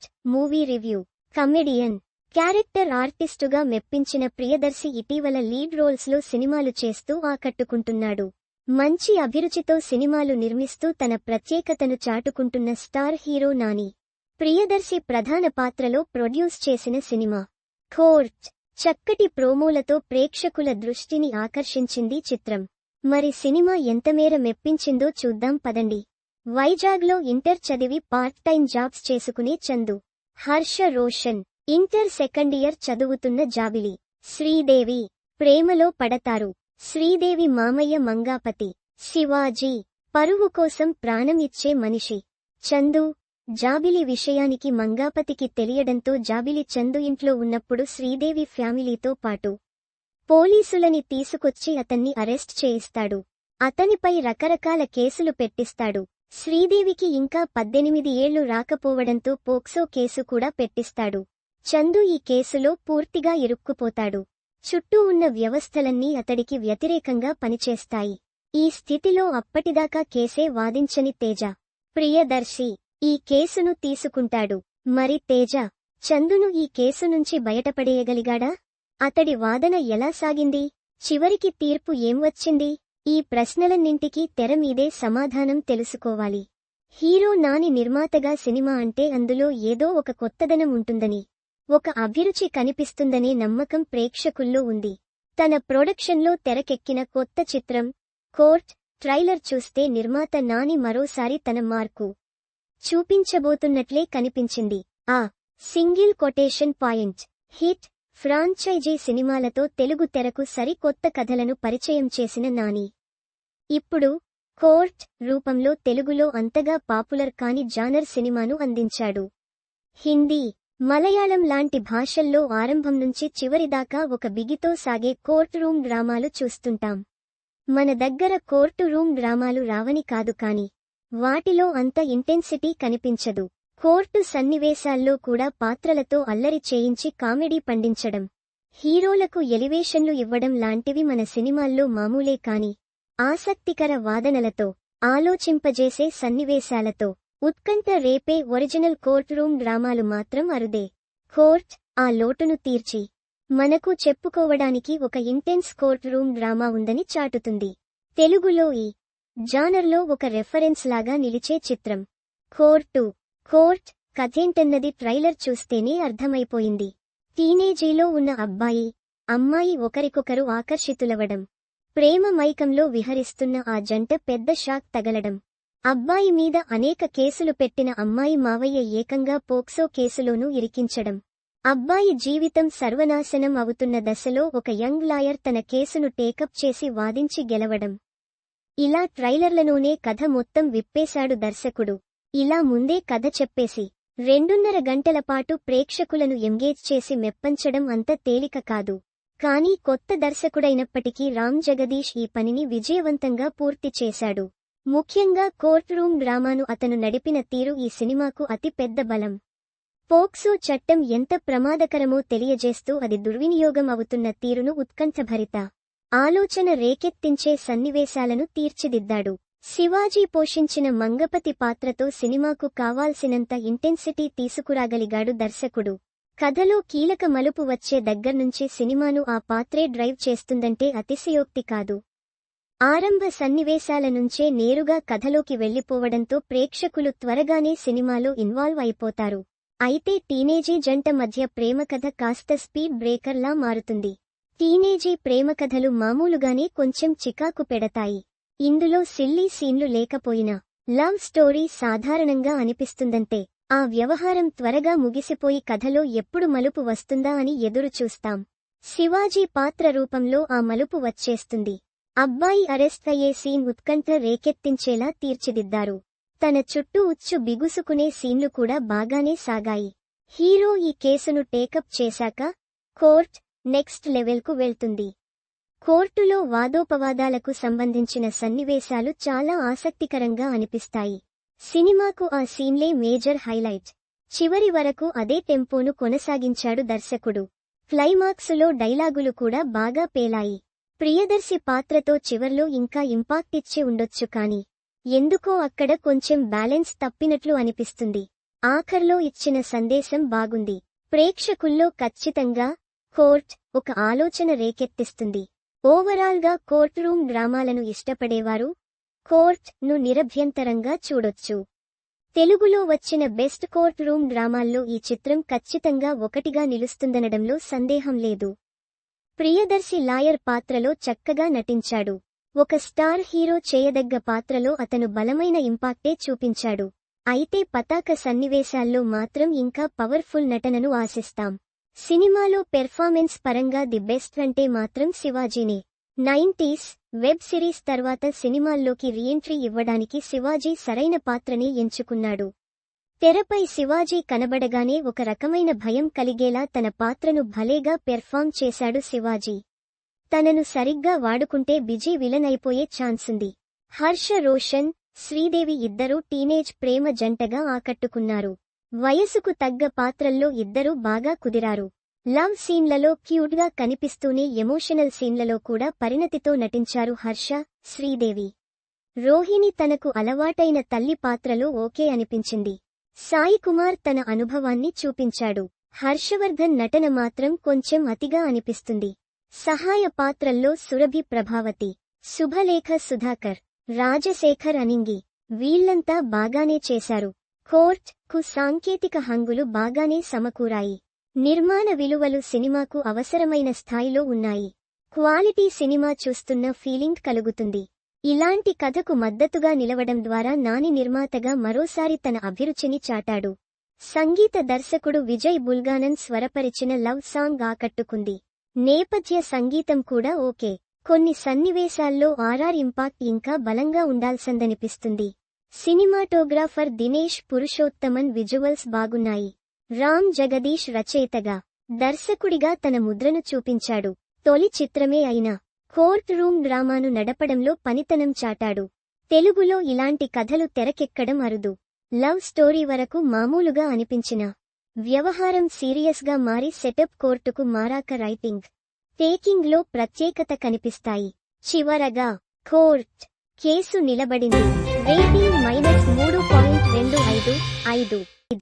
Court movie review comedian character ఆర్టిస్టుగా మెప్పించిన ప్రియదర్శి ఇటీవల lead రోల్స్లో సినిమాలు చేస్తూ ఆకట్టుకుంటున్నాడు. మంచి అభిరుచితో సినిమాలు నిర్మిస్తూ తన ప్రత్యేకతను చాటుకుంటున్న స్టార్ హీరో నాని. ప్రియదర్శి ప్రధాన పాత్రలో ప్రొడ్యూస్ చేసిన సినిమా. కోర్ట్ చక్కటి ప్రోమోలతో ప్రేక్షకుల దృష్టిని ఆకర్షించింది చిత్రం. మరి సినిమా ఎంతమేర మెప్పించిందో చూద్దాం పదండి. వైజాగ్లో ఇంటర్ చదివి పార్ట్ టైం జాబ్స్ చేసుకునే Chandu. Harsha Roshan inter second year చదువుతున్న జాబిలి. శ్రీదేవి ప్రేమలో పడతారు. శ్రీదేవి మామయ్య మంగాపతి. శివాజీ పరువు కోసం ప్రాణం ఇచ్చే మనిషి. చందు జాబిలి విషయానికి మంగాపతికి తెలియడంతో జాబిలి చందు ఇంట్లో ఉన్నప్పుడు శ్రీదేవి ఫ్యామిలీతో పాటు పోలీసులని తీసుకొచ్చి అతన్ని అరెస్ట్ చేయిస్తాడు. అతనిపై రకరకాల కేసులు పెట్టిస్తాడు. శ్రీదేవికి ఇంకా పద్దెనిమిది ఏళ్ళు రాకపోవడంతో పోక్సో కేసు కూడా పెట్టిస్తాడు. చందు ఈ కేసులో పూర్తిగా ఇరుక్కుపోతాడు. చుట్టూ ఉన్న వ్యవస్థలన్నీ అతడికి వ్యతిరేకంగా పనిచేస్తాయి. ఈ స్థితిలో అప్పటిదాకా కేసే వాదించని తేజ. ప్రియదర్శి ఈ కేసును తీసుకుంటాడు. మరి తేజ చందును ఈ కేసు నుంచి బయటపడేయగలిగాడా? అతడి వాదన ఎలా సాగింది? చివరికి తీర్పు ఏం వచ్చింది? ఈ ప్రశ్నలన్నింటికీ తెర మీదే సమాధానం తెలుసుకోవాలి. హీరో నాని నిర్మాతగా సినిమా అంటే అందులో ఏదో ఒక కొత్తదనం ఉంటుందని ఒక అభిరుచి కనిపిస్తుందనే నమ్మకం ప్రేక్షకుల్లో ఉంది. తన ప్రొడక్షన్లో తెరకెక్కిన కొత్త చిత్రం కోర్ట్ ట్రైలర్ చూస్తే నిర్మాత నాని మరోసారి తన మార్కు చూపించబోతున్నట్లే కనిపించింది. ఆ single quotation point hit franchise సినిమాలతో తెలుగు తెరకు సరికొత్త కథలను పరిచయం చేసిన నాని. ఇప్పుడు కోర్ట్ రూపంలో తెలుగులో అంతగా పాపులర్ కాని జానర్ సినిమాను అందించాడు. హిందీ మలయాళం లాంటి భాషల్లో ఆరంభం నుంచి చివరిదాకా ఒక బిగితో సాగే కోర్టు రూమ్ డ్రామాలు చూస్తుంటాం. మన దగ్గర కోర్టు రూమ్ డ్రామాలు రావని కాదు కాని వాటిలో అంత ఇంటెన్సిటీ కనిపించదు. కోర్టు సన్నివేశాల్లో కూడా పాత్రలతో అల్లరి చేయించి కామెడీ పండించడం హీరోలకు ఎలివేషన్లు ఇవ్వడం లాంటివి మన సినిమాల్లో మామూలే కాని ఆసక్తికర వాదనలతో ఆలోచింపజేసే సన్నివేశాలతో. ఉత్కంఠ రేపే ఒరిజినల్ కోర్ట్ రూమ్ డ్రామాలు మాత్రం అరుదే. కోర్ట్ ఆ లోటును తీర్చి మనకు చెప్పుకోవడానికి ఒక ఇంటెన్స్ కోర్ట్ రూమ్ డ్రామా ఉందని చాటుతుంది. తెలుగులో ఈ జానర్లో ఒక రెఫరెన్స్ లాగా నిలిచే చిత్రం. కోర్టు కోర్ట్ కథేంటన్నది ట్రైలర్ చూస్తేనే అర్థమైపోయింది. టీనేజీలో ఉన్న అబ్బాయి అమ్మాయి ఒకరికొకరు ఆకర్షితులవడం. ప్రేమ మైకంలో విహరిస్తున్న ఆ జంట పెద్ద షాక్ తగలడం. అబ్బాయి మీద అనేక కేసులు పెట్టిన అమ్మాయి మావయ్య ఏకంగా పోక్సో కేసులోనూ ఇరికించడం. అబ్బాయి జీవితం సర్వనాశనం అవుతున్న దశలో ఒక యంగ్ లాయర్ తన కేసును టేకప్ చేసి వాదించి గెలవడం. ఇలా ట్రైలర్లలోనే కథ మొత్తం విప్పేశాడు దర్శకుడు. ఇలా ముందే కథ చెప్పేసి రెండున్నర గంటల పాటు ప్రేక్షకులను ఎంగేజ్ చేసి మెప్పంచడం అంత తేలిక కాదు. కానీ కొత్త దర్శకుడైనప్పటికీ రామ్ జగదీష్ ఈ పనిని విజయవంతంగా పూర్తి చేశాడు. ముఖ్యంగా కోర్ట్ రూమ్ డ్రామాను అతను నడిపిన తీరు ఈ సినిమాకు అతి పెద్ద బలం. పోక్సో చట్టం ఎంత ప్రమాదకరమో తెలియజేస్తూ అది దుర్వినియోగం అవుతున్న తీరును ఉత్కంఠభరిత. ఆలోచన రేకెత్తించే సన్నివేశాలను తీర్చిదిద్దాడు. శివాజీ పోషించిన మంగపతి పాత్రతో సినిమాకు కావాల్సినంత ఇంటెన్సిటీ తీసుకురాగలిగాడు దర్శకుడు. కథలో కీలక మలుపు వచ్చే దగ్గర్నుంచే సినిమాను ఆ పాత్రే డ్రైవ్ చేస్తుందంటే అతిశయోక్తి కాదు. ఆరంభ సన్నివేశాల నుంచే నేరుగా కథలోకి వెళ్ళిపోవడంతో ప్రేక్షకులు త్వరగానే సినిమాలో ఇన్వాల్వ్ అయిపోతారు. అయితే టీనేజీ జంట మధ్య ప్రేమకథ కాస్త స్పీడ్ బ్రేకర్లా మారుతుంది. టీనేజీ ప్రేమకథలు మామూలుగానే కొంచెం చికాకు పెడతాయి. ఇందులో సిల్లీ సీన్లు లేకపోయినా లవ్ స్టోరీ సాధారణంగా అనిపిస్తుందంతే ఆ వ్యవహారం త్వరగా ముగిసిపోయి కథలో ఎప్పుడు మలుపు వస్తుందా అని ఎదురుచూస్తాం. శివాజీ పాత్ర రూపంలో ఆ మలుపు వచ్చేస్తుంది. అబ్బాయి అరెస్ట్ అయ్యే సీన్ ఉత్కంఠ రేకెత్తించేలా తీర్చిదిద్దారు. తన చుట్టూ ఉచ్చు బిగుసుకునే సీన్లు కూడా బాగానే సాగాయి. హీరో ఈ కేసును టేకప్ చేశాక కోర్ట్ నెక్స్ట్ లెవెల్కు వెళ్తుంది. కోర్టులో వాదోపవాదాలకు సంబంధించిన సన్నివేశాలు చాలా ఆసక్తికరంగా అనిపిస్తాయి. సినిమాకు ఆ సీన్లే మేజర్ హైలైట్. చివరి వరకు అదే టెంపోను కొనసాగించాడు దర్శకుడు. క్లైమాక్సులో డైలాగులు కూడా బాగా పేలాయి. ప్రియదర్శి పాత్రతో చివర్లో ఇంకా ఇంపాక్ట్ ఇచ్చి ఉండొచ్చు కాని ఎందుకో అక్కడ కొంచెం బ్యాలెన్స్ తప్పినట్లు అనిపిస్తుంది. ఆఖర్లో ఇచ్చిన సందేశం బాగుంది. ప్రేక్షకుల్లో ఖచ్చితంగా కోర్ట్ ఒక ఆలోచన రేకెత్తిస్తుంది. ఓవరాల్గా కోర్ట్ రూమ్ డ్రామాలను ఇష్టపడేవారు కోర్ట్ను నిరభ్యంతరంగా చూడొచ్చు. తెలుగులో వచ్చిన బెస్ట్ కోర్ట్ రూమ్ డ్రామాల్లో ఈ చిత్రం ఖచ్చితంగా ఒకటిగా నిలుస్తుందనడంలో సందేహం లేదు. ప్రియదర్శి లాయర్ పాత్రలో చక్కగా నటించాడు. ఒక స్టార్ హీరో చేయదగ్గ పాత్రలో అతను బలమైన ఇంపాక్టే చూపించాడు. అయితే పతాక సన్నివేశాల్లో మాత్రం ఇంకా పవర్ఫుల్ నటనను ఆశిస్తాం. సినిమాలో పెర్ఫార్మెన్స్ పరంగా ది బెస్ట్ అంటే మాత్రం శివాజీనే. నైంటీస్ వెబ్ సిరీస్ తర్వాత సినిమాల్లోకి రీఎంట్రీ ఇవ్వడానికి శివాజీ సరైన పాత్రనే ఎంచుకున్నాడు. తెరపై శివాజీ కనబడగానే ఒక రకమైన భయం కలిగేలా తన పాత్రను భలేగా పెర్ఫామ్ చేశాడు శివాజీ. తనను సరిగ్గా వాడుకుంటే బిజీ విలన్ అయిపోయే ఛాన్సుంది. హర్ష రోషన్ శ్రీదేవి ఇద్దరూ టీనేజ్ ప్రేమ జంటగా ఆకట్టుకున్నారు. వయసుకు తగ్గ పాత్రల్లో ఇద్దరూ బాగా కుదిరారు. లవ్ సీన్లలో క్యూట్గా కనిపిస్తూనే ఎమోషనల్ సీన్లలో కూడా పరిణతితో నటించారు హర్ష శ్రీదేవి. రోహిణి తనకు అలవాటైన తల్లి పాత్రలో ఓకే అనిపించింది. సాయి కుమార్ తన అనుభవాన్ని చూపించాడు. హర్షవర్ధన్ నటన మాత్రం కొంచెం అతిగా అనిపిస్తుంది. సహాయ పాత్రల్లో సురభి ప్రభావతి శుభలేఖ సుధాకర్ రాజశేఖర్ అనింగి వీళ్ళంతా బాగానే చేశారు. కోర్ట్కు సాంకేతిక హంగులు బాగానే సమకూరాయి. నిర్మాణ విలువలు సినిమాకు అవసరమైన స్థాయిలో ఉన్నాయి. క్వాలిటీ సినిమా చూస్తున్న ఫీలింగ్ కలుగుతుంది. ఇలాంటి కథకు మద్దతుగా నిలవడం ద్వారా నాని నిర్మాతగా మరోసారి తన అభిరుచిని చాటాడు. సంగీత దర్శకుడు విజయ్ బుల్గానన్ స్వరపరిచిన లవ్ సాంగ్ ఆకట్టుకుంది. నేపథ్య సంగీతం కూడా ఓకే. కొన్ని సన్నివేశాల్లో ఆర్ఆర్ ఇంపాక్ట్ ఇంకా బలంగా ఉండాల్సిందనిపిస్తుంది. సినిమాటోగ్రాఫర్ దినేష్ పురుషోత్తమన్ విజువల్స్ బాగున్నాయి. రామ్ జగదీష్ రచయితగా దర్శకుడిగా తన ముద్రను చూపించాడు. తొలి చిత్రమే అయినా కోర్ట్ రూమ్ డ్రామాను నడపడంలో పనితనం చాటాడు. తెలుగులో ఇలాంటి కథలు తెరకెక్కడం అరుదు. లవ్ స్టోరీ వరకు మామూలుగా అనిపించిన వ్యవహారం సీరియస్గా మారి సెటప్ కోర్టుకు మారాక రైటింగ్ టేకింగ్లో ప్రత్యేకత కనిపిస్తాయి. చివరగా కోర్ట్ కేసు నిలబడింది. రేటింగ్ మైనస్ మూడు పాయింట్ రెండు ఐదు ఐదు.